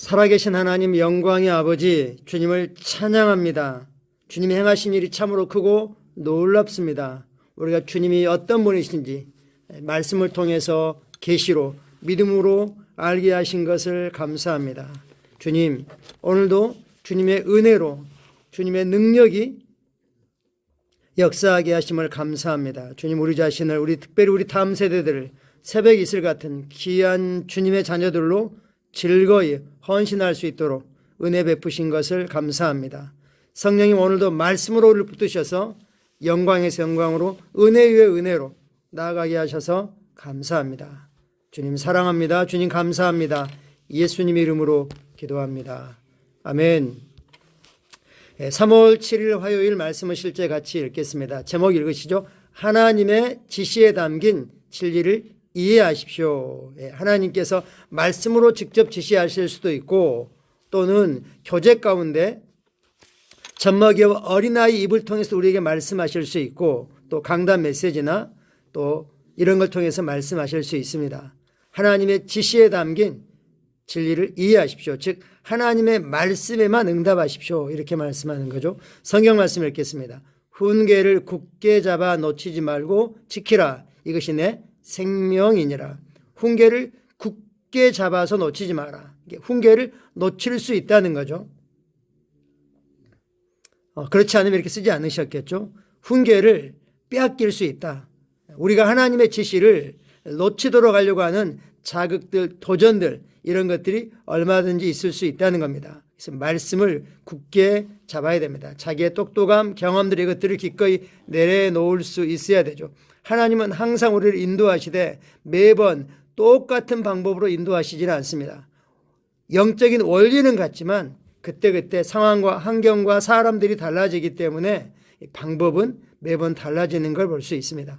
살아계신 하나님 영광의 아버지 주님을 찬양합니다. 주님이 행하신 일이 참으로 크고 놀랍습니다. 우리가 주님이 어떤 분이신지 말씀을 통해서 계시로 믿음으로 알게 하신 것을 감사합니다. 주님 오늘도 주님의 은혜로 주님의 능력이 역사하게 하심을 감사합니다. 주님 우리 자신을 우리 특별히 우리 다음 세대들을 새벽 이슬 같은 귀한 주님의 자녀들로 즐거이 헌신할 수 있도록 은혜 베푸신 것을 감사합니다. 성령님 오늘도 말씀으로 우리를 붙드셔서 영광에서 영광으로 은혜 위에 은혜로 나아가게 하셔서 감사합니다. 주님 사랑합니다. 주님 감사합니다. 예수님 이름으로 기도합니다. 아멘. 3월 7일 화요일 말씀을 실제 같이 읽겠습니다. 제목 읽으시죠. 하나님의 지시에 담긴 진리를 이해하십시오. 예, 하나님께서 말씀으로 직접 지시하실 수도 있고 또는 교제 가운데 젖먹이와 어린아이 입을 통해서 우리에게 말씀하실 수 있고 또 강단 메시지나 또 이런 걸 통해서 말씀하실 수 있습니다. 하나님의 지시에 담긴 진리를 이해하십시오. 즉 하나님의 말씀에만 응답하십시오. 이렇게 말씀하는 거죠. 성경 말씀 읽겠습니다. 훈계를 굳게 잡아 놓치지 말고 지키라. 이것이 내 생명이니라. 훈계를 굳게 잡아서 놓치지 마라. 훈계를 놓칠 수 있다는 거죠. 어, 그렇지 않으면 이렇게 쓰지 않으셨겠죠. 훈계를 빼앗길 수 있다. 우리가 하나님의 지시를 놓치도록 하려고 하는 자극들, 도전들 이런 것들이 얼마든지 있을 수 있다는 겁니다. 그래서 말씀을 굳게 잡아야 됩니다. 자기의 똑똑함, 경험들 이것들을 기꺼이 내려놓을 수 있어야 되죠. 하나님은 항상 우리를 인도하시되 매번 똑같은 방법으로 인도하시지는 않습니다. 영적인 원리는 같지만 그때그때 상황과 환경과 사람들이 달라지기 때문에 방법은 매번 달라지는 걸 볼 수 있습니다.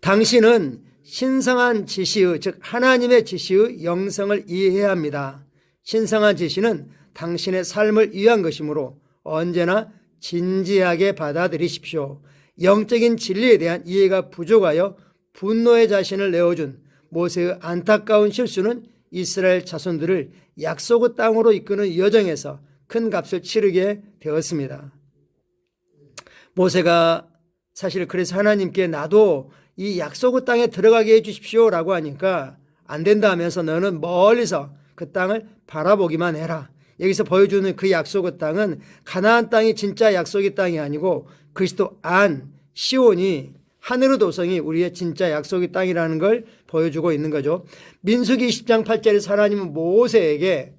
당신은 신성한 지시의 즉 하나님의 지시의 영성을 이해해야 합니다. 신성한 지시는 당신의 삶을 위한 것이므로 언제나 진지하게 받아들이십시오. 영적인 진리에 대한 이해가 부족하여 분노의 자신을 내어준 모세의 안타까운 실수는 이스라엘 자손들을 약속의 땅으로 이끄는 여정에서 큰 값을 치르게 되었습니다. 모세가 사실 그래서 하나님께 나도 이 약속의 땅에 들어가게 해 주십시오 라고 하니까 안 된다 하면서 너는 멀리서 그 땅을 바라보기만 해라. 여기서 보여주는 그 약속의 땅은 가나안 땅이 진짜 약속의 땅이 아니고 그리스도 안 시온이 하늘의 도성이 우리의 진짜 약속의 땅이라는 걸 보여주고 있는 거죠. 민수기 20장 8절에서 하나님은 모세에게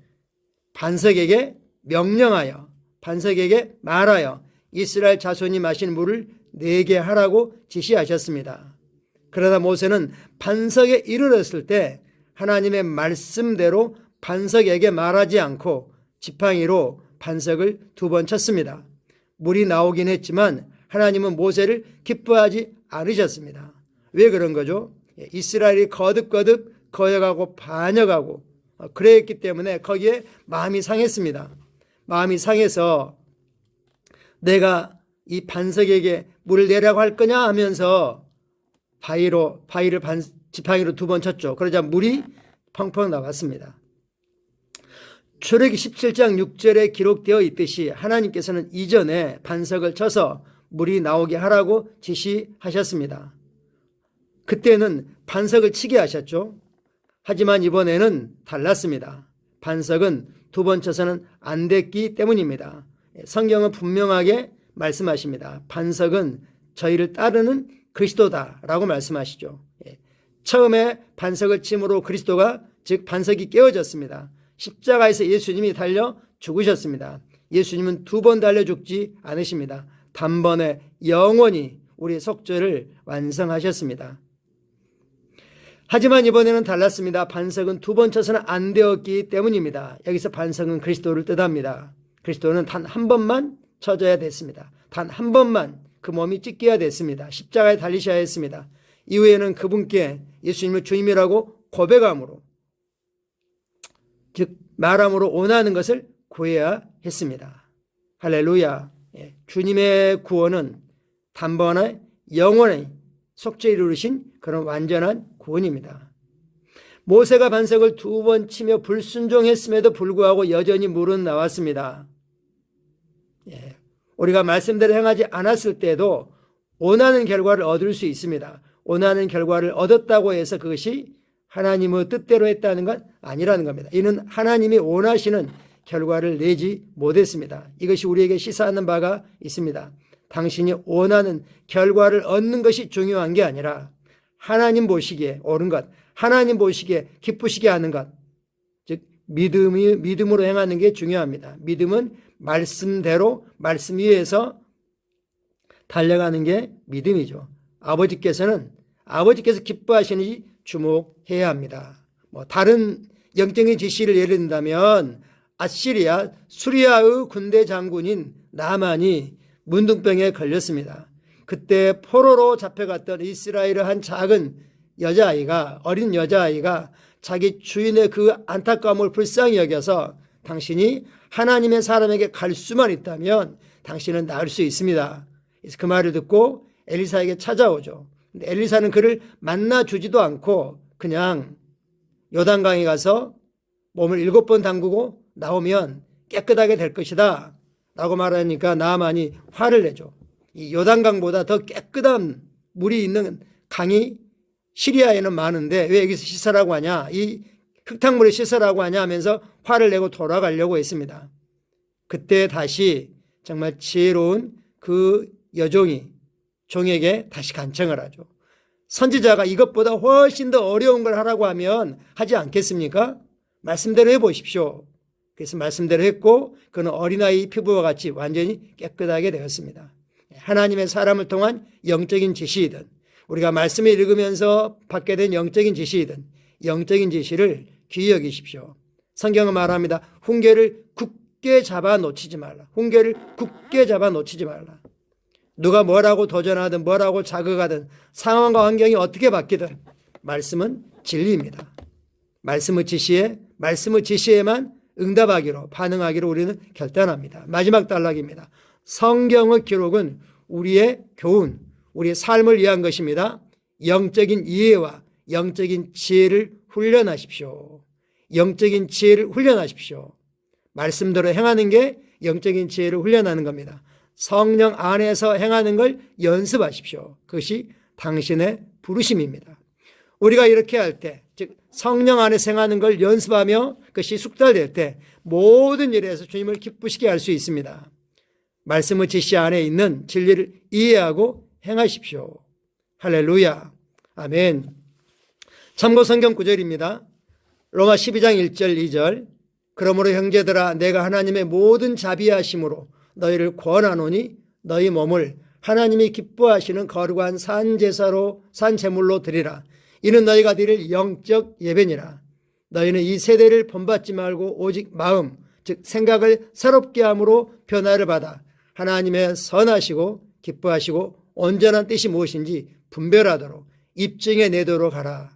반석에게 명령하여 반석에게 말하여 이스라엘 자손이 마신 물을 내게 하라고 지시하셨습니다. 그러다 모세는 반석에 이르렀을 때 하나님의 말씀대로 반석에게 말하지 않고 지팡이로 반석을 두 번 쳤습니다. 물이 나오긴 했지만 하나님은 모세를 기뻐하지 않으셨습니다. 왜 그런 거죠? 이스라엘이 거듭거듭 거여가고 반역하고 그랬기 때문에 거기에 마음이 상했습니다. 마음이 상해서 내가 이 반석에게 물을 내라고 할 거냐 하면서 바위로 바위를 반, 지팡이로 두 번 쳤죠. 그러자 물이 펑펑 나왔습니다. 출애기 17장 6절에 기록되어 있듯이 하나님께서는 이전에 반석을 쳐서 물이 나오게 하라고 지시하셨습니다. 그때는 반석을 치게 하셨죠. 하지만 이번에는 달랐습니다. 반석은 두 번 쳐서는 안 됐기 때문입니다. 성경은 분명하게 말씀하십니다. 반석은 저희를 따르는 그리스도다라고 말씀하시죠. 예. 처음에 반석을 침으로 그리스도가 즉 반석이 깨어졌습니다. 십자가에서 예수님이 달려 죽으셨습니다. 예수님은 두 번 달려 죽지 않으십니다. 단번에 영원히 우리의 속죄를 완성하셨습니다. 하지만 이번에는 달랐습니다. 반석은 두 번 쳐서는 안 되었기 때문입니다. 여기서 반석은 그리스도를 뜻합니다. 그리스도는 단 한 번만 쳐져야 됐습니다. 단 한 번만 그 몸이 찢겨야 됐습니다. 십자가에 달리셔야 했습니다. 이후에는 그분께 예수님을 주님이라고 고백함으로 즉 말함으로 원하는 것을 구해야 했습니다. 할렐루야. 예, 주님의 구원은 단번에 영원히 속죄 이루신 그런 완전한 구원입니다. 모세가 반석을 두 번 치며 불순종했음에도 불구하고 여전히 물은 나왔습니다. 예. 우리가 말씀대로 행하지 않았을 때도 원하는 결과를 얻을 수 있습니다. 원하는 결과를 얻었다고 해서 그것이 하나님의 뜻대로 했다는 건 아니라는 겁니다. 이는 하나님이 원하시는 결과를 내지 못했습니다. 이것이 우리에게 시사하는 바가 있습니다. 당신이 원하는 결과를 얻는 것이 중요한 게 아니라 하나님 보시기에 옳은 것, 하나님 보시기에 기쁘시게 하는 것, 즉 믿음이 믿음으로 행하는 게 중요합니다. 믿음은 말씀대로 말씀 위에서 달려가는 게 믿음이죠. 아버지께서는 아버지께서 기뻐하시는지 주목해야 합니다. 뭐 다른 영적인 지시를 예를 든다면 아시리아 수리아의 군대 장군인 나만이 문둥병에 걸렸습니다. 그때 포로로 잡혀갔던 이스라엘의 한 작은 여자아이가 어린 여자아이가 자기 주인의 그 안타까움을 불쌍히 여겨서 당신이 하나님의 사람에게 갈 수만 있다면 당신은 나을 수 있습니다. 그 말을 듣고 엘리사에게 찾아오죠. 엘리사는 그를 만나 주지도 않고 그냥 요단강에 가서 몸을 일곱 번 담그고 나오면 깨끗하게 될 것이다. 라고 말하니까 나만이 화를 내죠. 이 요단강보다 더 깨끗한 물이 있는 강이 시리아에는 많은데 왜 여기서 씻으라고 하냐? 이 흙탕물에 씻으라고 하냐 하면서 화를 내고 돌아가려고 했습니다. 그때 다시 정말 지혜로운 그 여종이 종에게 다시 간청을 하죠. 선지자가 이것보다 훨씬 더 어려운 걸 하라고 하면 하지 않겠습니까? 말씀대로 해보십시오. 그래서 말씀대로 했고 그는 어린아이 피부와 같이 완전히 깨끗하게 되었습니다. 하나님의 사람을 통한 영적인 지시이든 우리가 말씀을 읽으면서 받게 된 영적인 지시이든 영적인 지시를 귀히 여기십시오. 성경은 말합니다. 훈계를 굳게 잡아 놓치지 말라. 훈계를 굳게 잡아 놓치지 말라. 누가 뭐라고 도전하든 뭐라고 자극하든 상황과 환경이 어떻게 바뀌든 말씀은 진리입니다. 말씀의 지시에 말씀의 지시에만 응답하기로 반응하기로 우리는 결단합니다. 마지막 단락입니다. 성경의 기록은 우리의 교훈, 우리의 삶을 위한 것입니다. 영적인 이해와 영적인 지혜를 훈련하십시오. 영적인 지혜를 훈련하십시오. 말씀대로 행하는 게 영적인 지혜를 훈련하는 겁니다. 성령 안에서 행하는 걸 연습하십시오. 그것이 당신의 부르심입니다. 우리가 이렇게 할 때, 즉 성령 안에서 행하는 걸 연습하며 그것이 숙달될 때 모든 일에서 주님을 기쁘시게 할 수 있습니다. 말씀의 지시 안에 있는 진리를 이해하고 행하십시오. 할렐루야. 아멘. 참고 성경 구절입니다. 로마 12장 1절 2절. 그러므로 형제들아 내가 하나님의 모든 자비하심으로 너희를 권하노니 너희 몸을 하나님이 기뻐하시는 거룩한 산 제사로 산 제물로 드리라. 이는 너희가 드릴 영적 예배니라. 너희는 이 세대를 본받지 말고 오직 마음 즉 생각을 새롭게 함으로 변화를 받아 하나님의 선하시고 기뻐하시고 온전한 뜻이 무엇인지 분별하도록 입증해 내도록 하라.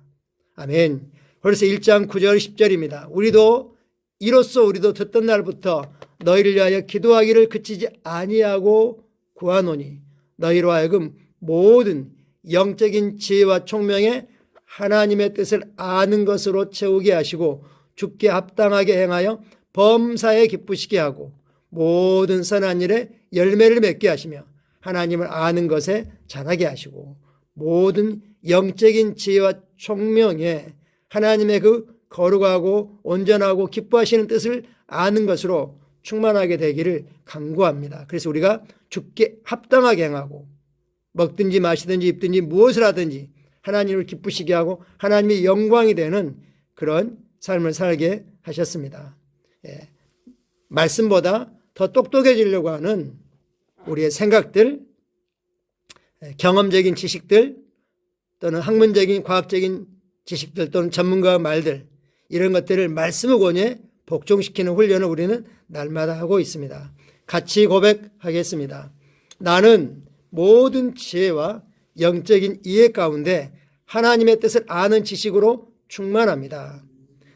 아멘. 그래서 1장 9절 10절입니다. 우리도 이로써 우리도 듣던 날부터 너희를 위하여 기도하기를 그치지 아니하고 구하노니 너희로 하여금 모든 영적인 지혜와 총명에 하나님의 뜻을 아는 것으로 채우게 하시고 죽게 합당하게 행하여 범사에 기쁘시게 하고 모든 선한 일에 열매를 맺게 하시며 하나님을 아는 것에 자라게 하시고 모든 영적인 지혜와 총명에 하나님의 그 거룩하고 온전하고 기뻐하시는 뜻을 아는 것으로 충만하게 되기를 강구합니다. 그래서 우리가 죽게 합당하게 행하고 먹든지 마시든지 입든지 무엇을 하든지 하나님을 기쁘시게 하고 하나님의 영광이 되는 그런 삶을 살게 하셨습니다. 예. 말씀보다 더 똑똑해지려고 하는 우리의 생각들, 예, 경험적인 지식들 또는 학문적인 과학적인 지식들 또는 전문가의 말들 이런 것들을 말씀의 권위에 복종시키는 훈련을 우리는 날마다 하고 있습니다. 같이 고백하겠습니다. 나는 모든 지혜와 영적인 이해 가운데 하나님의 뜻을 아는 지식으로 충만합니다.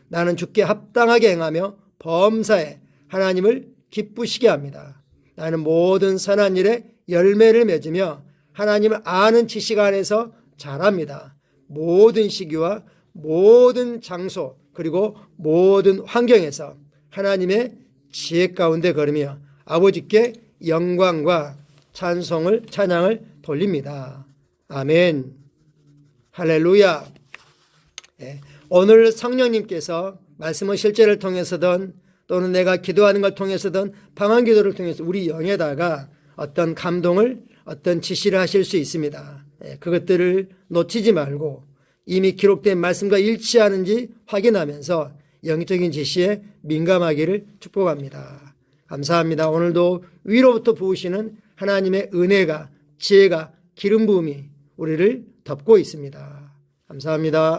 나는 죽게 합당하게 행하며 범사에 하나님을 기쁘시게 합니다. 나는 모든 선한 일에 열매를 맺으며 하나님을 아는 지식 안에서 자랍니다. 모든 시기와 모든 장소 그리고 모든 환경에서 하나님의 지혜 가운데 걸으며 아버지께 영광과 찬송을 찬양을 돌립니다. 아멘. 할렐루야. 예, 오늘 성령님께서 말씀의 실제를 통해서든 또는 내가 기도하는 걸 통해서든 방한 기도를 통해서 우리 영에다가 어떤 감동을 어떤 지시를 하실 수 있습니다. 예, 그것들을 놓치지 말고 이미 기록된 말씀과 일치하는지 확인하면서 영적인 지시에 민감하기를 축복합니다. 감사합니다. 오늘도 위로부터 부으시는 하나님의 은혜가 지혜가 기름 부음이 우리를 덮고 있습니다. 감사합니다.